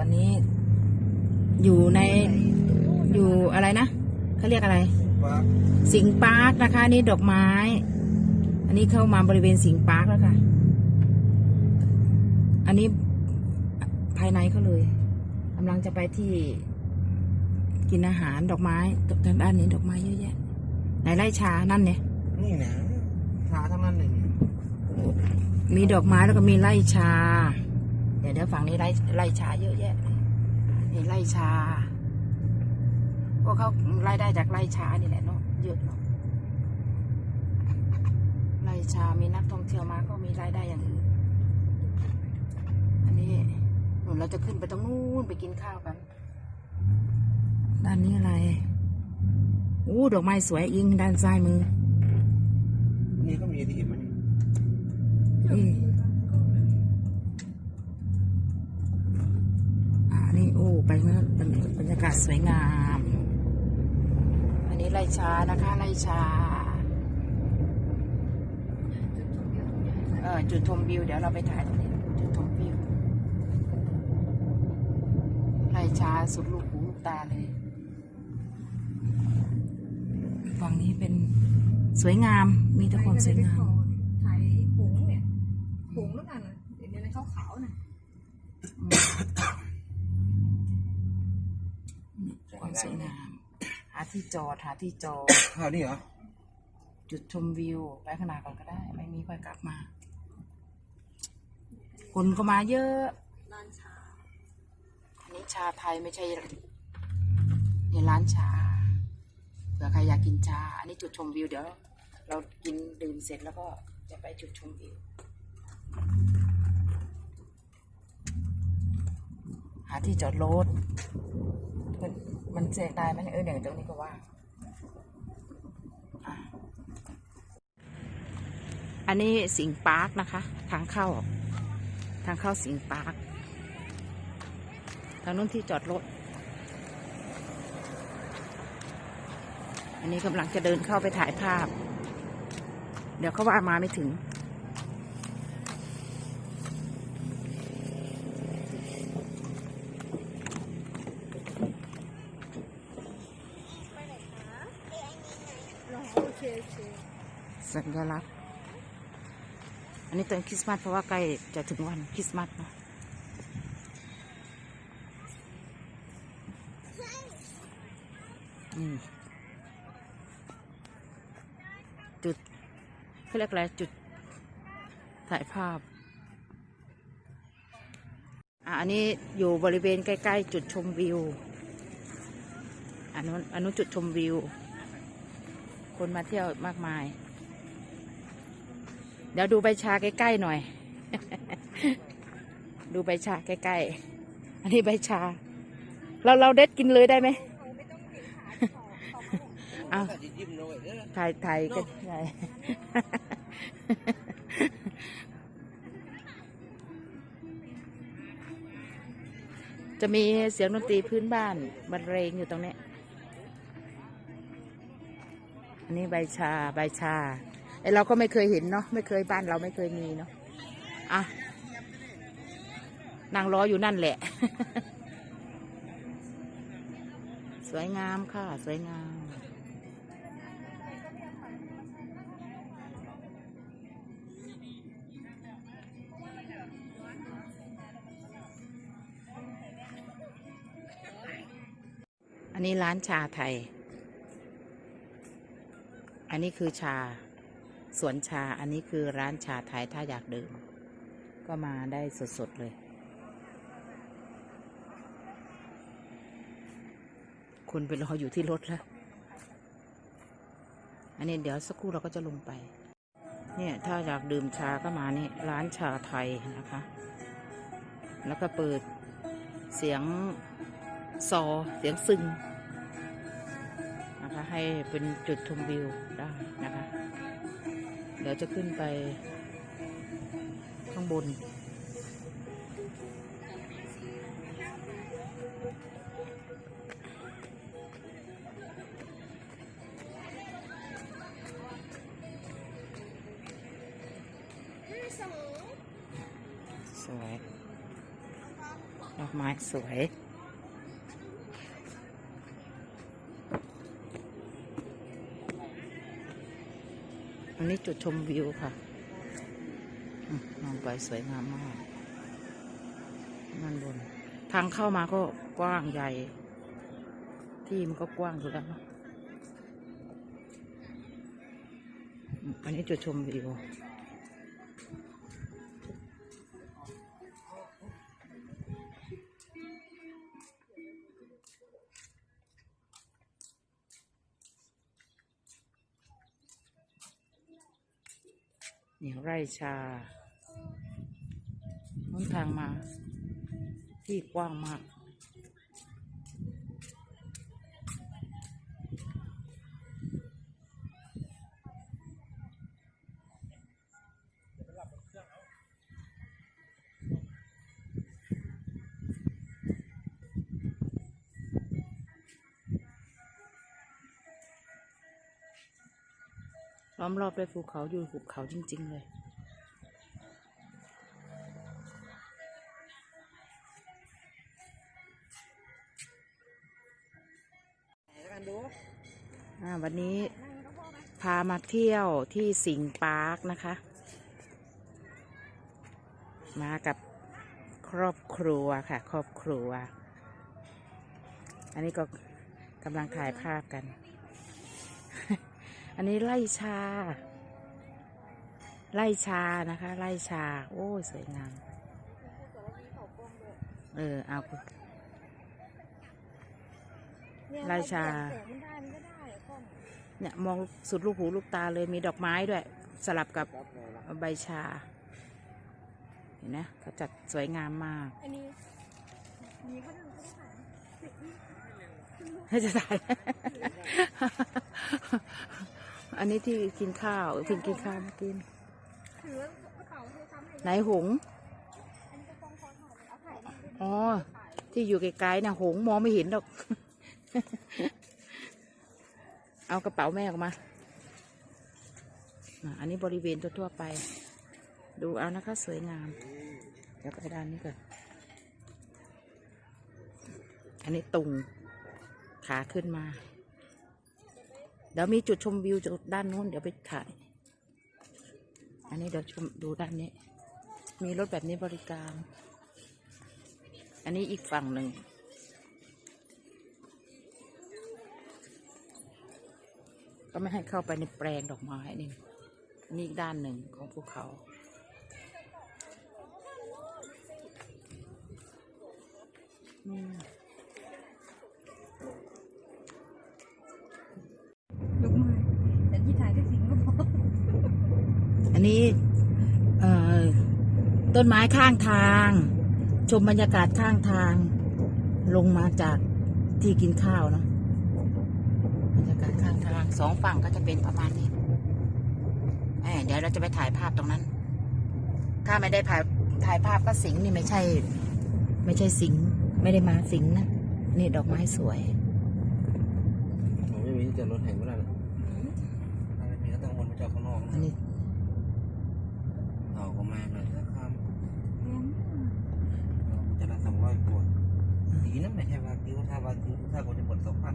ตอนนี้ อยู่ในอยู่อะไรนะเขาเรียกอะไรว่าสิงห์ปาร์คนะคะนี่ดอกไม้ อันนี้เข้ามาบริเวณสิงห์ปาร์คแล้วค่ะ อันนี้ภายในเขาเลยกำลังจะไปที่กินอาหารดอกไม้ทางด้านนี้ดอกไม้เยอะแยะไหนไร่ชานั่นเนี่ยนี่นะชาทั้งนั้นเลยเนี่ยมีดอกไม้แล้วก็มีไร่ชา เดี๋ยวเดี๋ยวฝั่งนี้ไร่ไร่ชาเยอะแยะนี่ไร่ชาก็เขารายได้จากไร่ชานี่แหละเนาะเยอะเนาะไร่ชามีนักท่องเที่ยวมาก็มีรายได้อย่างอื่นอันนี้หนุนเราจะขึ้นไปตรงนู้นไปกินข้าวกัน ด้านนี้อะไรอู้ดอกไม้สวยอิงด้านซ้ายมือวันนี้ก็มีที่เห็นมันอืมอ่านี่โอ้ ไปเมื่อบรรบรรยากาศสวยงาม อันนี้ไร่ชานะคะไร่ชาเออจุดชมวิวเดี๋ยวเราไปถ่ายตรงนี้จุดชมวิวไร่ชาสุดลูกหูลูกตาเลยฝั่งนี้เป็นสวยงามมีแต่ความสวยงามถ่ายผงเนี่ยผงแล้วกันน่ะเดี๋ยวนี้ขาวๆน่ะ ความสวยงามหาที่จอดหาที่จอดข้าวนี่เหรอ จุดชมวิวไปขางหนาดก่อนก็ได้ ไม่มีค่อยกลับมา คนก็มาเยอะร้านชาอันนี้ชาไทยไม่ใช่ในร้านชาเผื่อใครอยากกินชา อันนี้จุดชมวิวเดี๋ยว เรากินดื่มเสร็จแล้วก็จะไปจุดชมวิวหาที่จอดรถ มันเสียงได้ไหมเอออย่างตรงนี้ก็ว่างอันนี้สิงปาร์คนะคะ ทางเข้า ทางเข้าสิงปาร์คทางนู้นที่จอดรถ อันนี้กำลังจะเดินเข้าไปถ่ายภาพ เดี๋ยวเขาว่ามาไม่ถึง โอเคโอเค สัญลักษณ์ อันนี้ตอนคริสต์มาสเพราะว่าใกล้จะถึงวันคริสต์มาสเนะจุดเขาเรียกอะไรจุดถ่ายภาพ อะอันนี้อยู่บริเวณใกล้ ๆ จุดชมวิว อันนู้นอันนู้นจุดชมวิว คนมาเที่ยวมากมาย เดี๋ยวดูใบชาใกล้ๆหน่อย ดูใบชาใกล้ๆ อันนี้ใบชา เราเราเด็ดกินเลยได้ไหมเอาถ่ายถ่ายกันใช่จะมีเสียงดนตรีพื้นบ้านบรรเลงอยู่ตรงนี้ อันนี้ใบชาใบชาไอเราก็ไม่เคยเห็นเนาะไม่เคยบ้านเราไม่เคยมีเนาะอะนางรออยู่นั่นแหละ สวยงามค่ะ สวยงาม อันนี้ร้านชาไทย อันนี้คือชา สวนชา อันนี้คือร้านชาไทยถ้าอยากดื่ม ก็มาได้สดๆเลย คนไปรออยู่ที่รถแล้ว อันนี้เดี๋ยวสักครู่เราก็จะลงไป เนี่ยถ้าอยากดื่มชาก็มานี่ร้านชาไทยนะคะ แล้วก็เปิดเสียงซอเสียงซึง นะคะ ให้เป็นจุดชมวิวได้นะคะ เดี๋ยวจะขึ้นไป ข้างบน สวยดอกไม้สวย อันนี้จุดชมวิวค่ะมองไปสวยงามมากนั่นบน ทางเข้ามาก็กว้างใหญ่ ที่มันก็กว้างอยู่แล้วเนะอันนี้จุดชมวิว นี่ไร่ชาต้นทางมาที่กว้างมาก ล้อมรอบด้วยภูเขาอยู่หุบเขาจริง ๆ เลยกันดูอ่าวันนี้พามาเที่ยวที่สิงห์ปาร์คนะคะ มากับครอบครัวค่ะ ครอบครัว อันนี้ก็กำลังถ่ายภาพกัน อันนี้ไล่ชา ไล่ชานะคะ ไล่ชา โอ้ยสวยงาม เออ เอาเนี่ยราชาแสงมันได้มันก็ได้อะกล้องเนี่ยมองสุดลูกหูลูกตาเลยมีดอกไม้ด้วย สลับกับรับเลยละใบชา เห็นไหมเขาจัดสวยงามมากอันนี้นี่เขาทำเขาได้ขายให้จะถ่าย อันนี้ที่กินข้าวพิงกินข้าวมากินถือว่ากระเป๋าเธอทำให้ไหนหงส์อันนี้ก็ต้องขอถ่ายเลยเอาถ่ายนี่อ๋อ ที่อยู่ไกลๆนะหงส์มองไม่เห็นหรอก เอากระเป๋าแม่ออกมาอะอันนี้บริเวณทั่วๆไป ดูเอานะคะ สวยงาม เดี๋ยวไปด้านนี้ก่อน อันนี้ตุงขาขึ้นมา เดี๋ยวมีจุดชมวิวจุดด้านนู้นเดี๋ยวไปถ่าย อันนี้เดี๋ยวชมดูด้านนี้ มีรถแบบนี้บริการ อันนี้อีกฝั่งหนึ่ง ก็ไม่ให้เข้าไปในแปลงดอกไม้นี่นนี่อีกด้านหนึ่งของภูเขาอืม ยกมือแต่ที่ถ่ายก็สิงก็พอ อันนี้ เอ่อ ต้นไม้ข้างทาง ชมบรรยากาศข้างทาง ลงมาจากที่กินข้าวเนาะบรรยากาศข้างทางสองฝั่งก็จะเป็นประมาณนี้แหมเดี๋ยวเราจะไปถ่ายภาพตรงนั้น ถ้าไม่ได้ถ่ายถ่ายภาพก็สิงห์นี่ไม่ใช่ ไม่ใช่สิงห์ไม่ได้มาสิงห์นะนี่ดอกไม้สวยผมไม่มีที่จอดรถแห่งเมื่อไหร่นะถ้าไม่มีก็ต้องวนไปจอดข้างนอกอันนี้ เอาก็มาเลยสักค เลี้ยงำจะละสองร้อยกว่า ดีนะไม่ใช่วากิวถ้าวากิวถ้าคนจะหมดสองพัน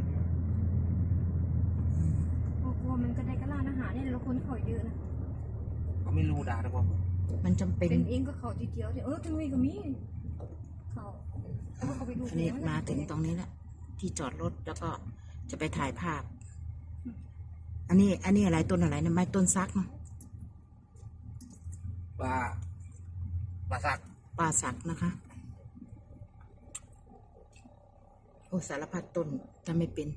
กลัวมันก็ได้กระลานอาหารเนี่ยเราคนเขาเยอะนะก็ไม่รู้ด่าหรือเปล่ามันจำเป็นเป็นเองก็เขาทีเดียวเออทำไมก็มีเขาเอาเขาไปดูอันนี้มาถึงตรงนี้แล้วที่จอดรถแล้วก็จะไปถ่ายภาพ อันนี้ อันนี้อะไรต้นอะไรนะไม้ต้นซักเนาะปลาปลาสักป่าสักนะคะ โอ้สารพัดต้นจำไม่เป็น